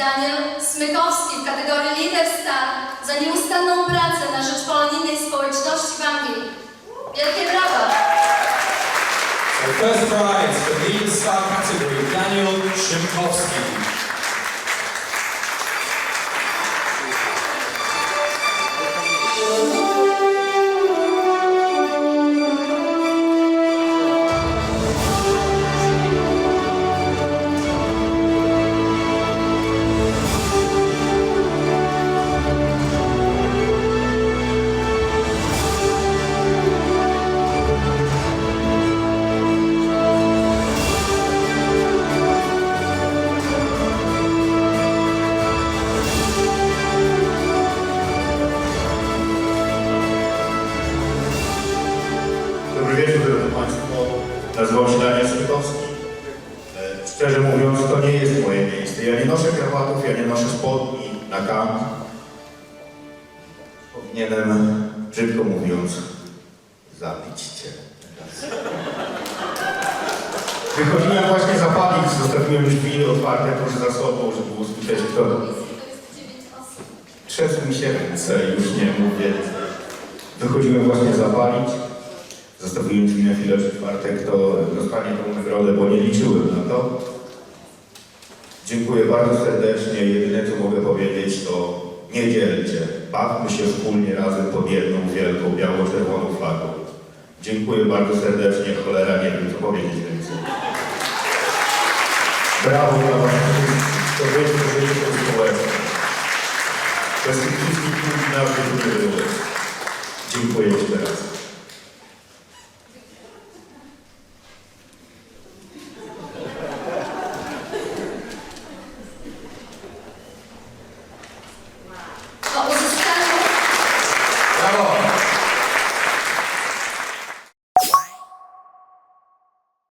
Daniel Smykowski w kategorii Leader Star za nieustanną pracę na rzecz polonijnej społeczności w Anglii. Wielkie brawa! So first prize for Leader Star category, Daniel Szymkowski. Daniel Szybkowski. E, Szczerze mówiąc, to nie jest moje miejsce. Ja nie noszę krawatów, ja nie noszę spodni na kamp. Powinienem, brzydko mówiąc, zabić Cię. Wychodziłem właśnie zapalić, zostawiłem drzwi otwarte tuż za sobą, żeby usłyszeć kto. To jest 9 osób. Trzęsły mi się ręce, już nie mówię. Wychodziłem właśnie zapalić. Zostawiłem drzwi na chwilę przy czwartek, to dostanie tą nagrodę, bo nie liczyłem na to. Dziękuję bardzo serdecznie. Jedyne co mogę powiedzieć to nie dzielcie. Bawmy się wspólnie razem pod jedną wielką biało-czerwoną flagą. Dziękuję bardzo serdecznie. Cholera, nie wiem co powiedzieć więcej. Brawo dla Was. To wy tworzycie tę społeczność. Bez tych wszystkich ludzi nas nie było. Dziękuję jeszcze raz.